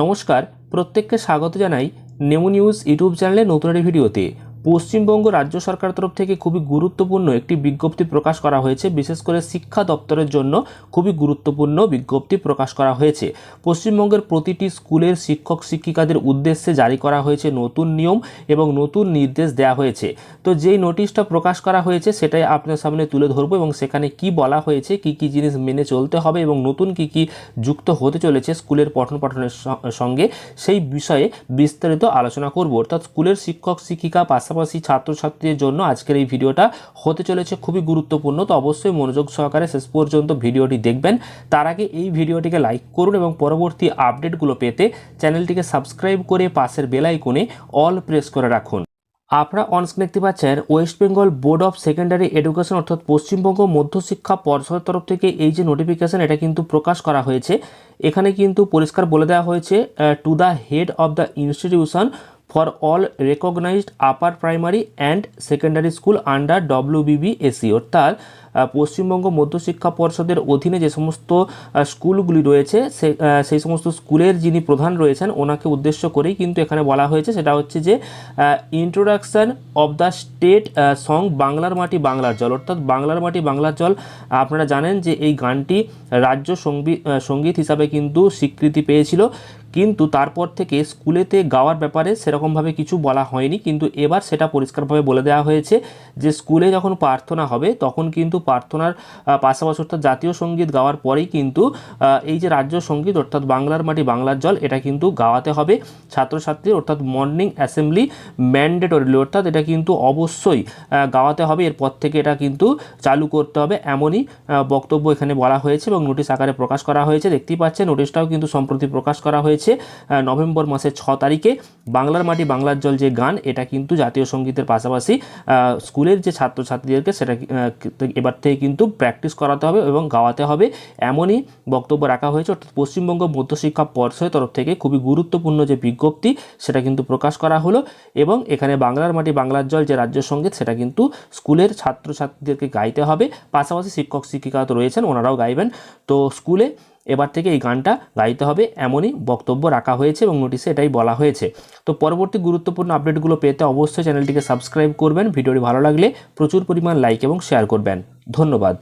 নমস্কার প্রত্যেককে স্বাগত জানাই নেমো নিউজ ইউটিউব চ্যানেলে নতুন একটি ভিডিওতে। পশ্চিমবঙ্গ রাজ্য সরকার তরফ থেকে খুবই গুরুত্বপূর্ণ একটি বিজ্ঞপ্তি প্রকাশ করা হয়েছে। বিশেষ করে শিক্ষা দপ্তরের জন্য খুবই গুরুত্বপূর্ণ বিজ্ঞপ্তি প্রকাশ করা হয়েছে। পশ্চিমবঙ্গের প্রতিটি স্কুলের শিক্ষক, শিক্ষিকাদের উদ্দেশ্যে জারি করা হয়েছে নতুন নিয়ম এবং নতুন নির্দেশ দেওয়া হয়েছে। তো যেই নোটিশটা প্রকাশ করা হয়েছে সেটাই আপনার সামনে তুলে ধরবো এবং সেখানে কি বলা হয়েছে, কি কি জিনিস মেনে চলতে হবে এবং নতুন কি কি যুক্ত হতে চলেছে স্কুলের পঠন পাঠনের সঙ্গে সেই বিষয়ে বিস্তারিত আলোচনা করব। অর্থাৎ স্কুলের শিক্ষক, শিক্ষিকা পাশাপাশি ছাত্রছাত্রীদের জন্য আজকের এই ভিডিওটা হতে চলেছে খুবই গুরুত্বপূর্ণ, তো অবশ্যই মনোযোগ সহকারে শেষ পর্যন্ত ভিডিওটি দেখবেন। তার আগে এই ভিডিওটিকে লাইক করুন এবং পরবর্তী আপডেটগুলো পেতে চ্যানেলটিকে সাবস্ক্রাইব করে পাশের বেল আইকনে অল প্রেস করে রাখুন। আপনারা অনস্ক্রিন দেখতে পাচ্ছেন West Bengal board of secondary education অর্থাৎ পশ্চিমবঙ্গ মধ্যশিক্ষা পর্ষদের তরফ থেকে এই যে নোটিফিকেশন এটা কিন্তু প্রকাশ করা হয়েছে। এখানে কিন্তু পরিষ্কার বলে দেওয়া হয়েছে to the head of the institution for all recognised upper primary and secondary school under WBBSE অর্থাৎ পশ্চিমবঙ্গ মধ্যশিক্ষা পর্ষদের অধীনে যে সমস্ত স্কুলগুলি রয়েছে সেই সমস্ত স্কুলের যিনি প্রধান রয়েছেন, ওনাকে উদ্দেশ্য করেই কিন্তু এখানে বলা হয়েছে, সেটা হচ্ছে যে introduction of the state song বাংলার মাটি বাংলার জল। অর্থাৎ, বাংলার মাটি বাংলার জল, আপনারা জানেন যে এই গানটি রাজ্য সংগীত হিসাবে কিন্তু স্বীকৃতি পেয়েছিল। কিন্তু তারপর থেকে স্কুলেতে গাওয়ার ব্যাপারে সেরকমভাবে কিছু বলা হয়নি, কিন্তু এবার সেটা পরিষ্কারভাবে বলে দেওয়া হয়েছে যে স্কুলে যখন প্রার্থনা হবে, তখন কিন্তু প্রার্থনার পাশাপাশি অর্থাৎ জাতীয় সংগীত গাওয়ার পরেই কিন্তু এই যে রাজ্য সংগীত অর্থাৎ বাংলার মাটি বাংলার জল, এটা কিন্তু গাওয়াতে হবে। ছাত্রছাত্রী অর্থাৎ মর্নিং অ্যাসেম্বলি ম্যান্ডেটরিলি অর্থাৎ এটা কিন্তু অবশ্যই গাওয়াতে হবে। এরপর থেকে এটা কিন্তু চালু করতে হবে এমনই বক্তব্য এখানে বলা হয়েছে এবং নোটিশ আকারে প্রকাশ করা হয়েছে। দেখতেই পাচ্ছেন, নোটিশটাও কিন্তু সম্প্রতি প্রকাশ করা হয়েছে। আহ, নভেম্বর মাসের ছ তারিখে। বাংলার মাটি বাংলার জল যে গান এটা কিন্তু জাতীয় সঙ্গীতের পাশাপাশি স্কুলের যে ছাত্রছাত্রীদেরকে সেটা এবার থেকে কিন্তু প্র্যাকটিস করাতে হবে এবং গাওয়াতে হবে। এমনই বক্তব্য রাখা হয়েছে। অর্থাৎ পশ্চিমবঙ্গ মধ্যশিক্ষা পর্ষদের তরফ থেকে খুবই গুরুত্বপূর্ণ যে বিজ্ঞপ্তি সেটা কিন্তু প্রকাশ করা হলো এবং এখানে বাংলার মাটি বাংলার জল যে রাজ্য সংগীত সেটা কিন্তু স্কুলের ছাত্রছাত্রীদেরকে গাইতে হবে। পাশাপাশি শিক্ষক শিক্ষিকা রয়েছেন ওনারাও গাইবেন। তো স্কুলে এবার থেকে এই গানটা গাইতে হবে এমনই বক্তব্য রাখা হয়েছে এবং নোটিশে এটাই বলা হয়েছে। তো পরবর্তী গুরুত্বপূর্ণ আপডেটগুলো পেতে অবশ্যই চ্যানেলটিকে সাবস্ক্রাইব করবেন। ভিডিওটি ভালো লাগলে প্রচুর পরিমাণ লাইক এবং শেয়ার করবেন। ধন্যবাদ।